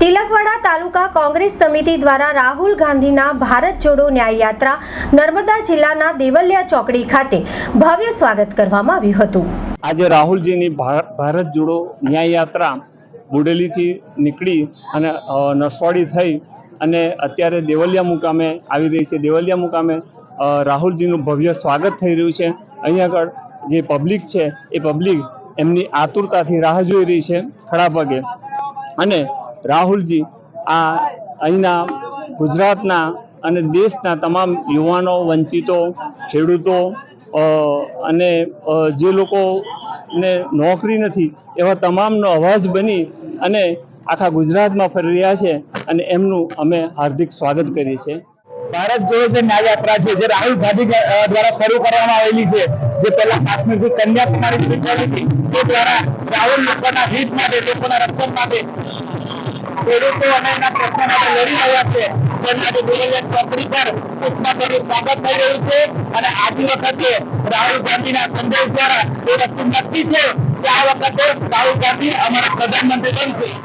તિલકવાડા તાલુકા કોંગ્રેસ સમિતિ દ્વારા રાહુલ ગાંધીના ભારત જોડો ન્યાય યાત્રા નર્મદા જિલ્લાના દેવલિયા ચોકડી ખાતે ભવ્ય સ્વાગત કરવામાં આવ્યું હતું. આજે રાહુલજીની ભારત જોડો ન્યાયયાત્રા બુડેલીથી નીકળી અને નસવાડી થઈ અને અત્યારે દેવલિયા મુકામે આવી રહી છે. દેવલિયા મુકામે રાહુલજીનું ભવ્ય સ્વાગત થઈ રહ્યું છે. અહીં આગળ જે પબ્લિક છે, એ પબ્લિક એમની આતુરતાથી રાહ જોઈ રહી છે ખડા પગે. અને રાહુલજી, આ અહીંના ગુજરાતના અને દેશના તમામ યુવાનો, વંચિતો, ખેડૂતો અને જે લોકોને નોકરી નથી, એવા તમામનો અવાજ બની અને આખા ગુજરાતમાં ફરી રહ્યા છે અને એમનું અમે હાર્દિક સ્વાગત કરીએ છીએ. ભારત જોડો જે ન્યાયયાત્રા છે, જે રાહુલ ગાંધી દ્વારા શરૂ કરવામાં આવેલી છે, જે પહેલા કાશ્મીરથી કન્યાકુમારી સુધી ચાલી હતી, તે દ્વારા રાહુલ લોકોના હિત માટે, લોકોના રક્ષણ માટે ખેડૂતો અને એના પ્રશ્નો માટે લડી રહ્યા છે સ્વાગત થઈ રહ્યું છે. અને આજની વખતે રાહુલ ગાંધીના સંદેશ દ્વારા એ વસ્તુ નક્કી છે કે આ વખતે રાહુલ ગાંધી અમારા પ્રધાનમંત્રી બનશે.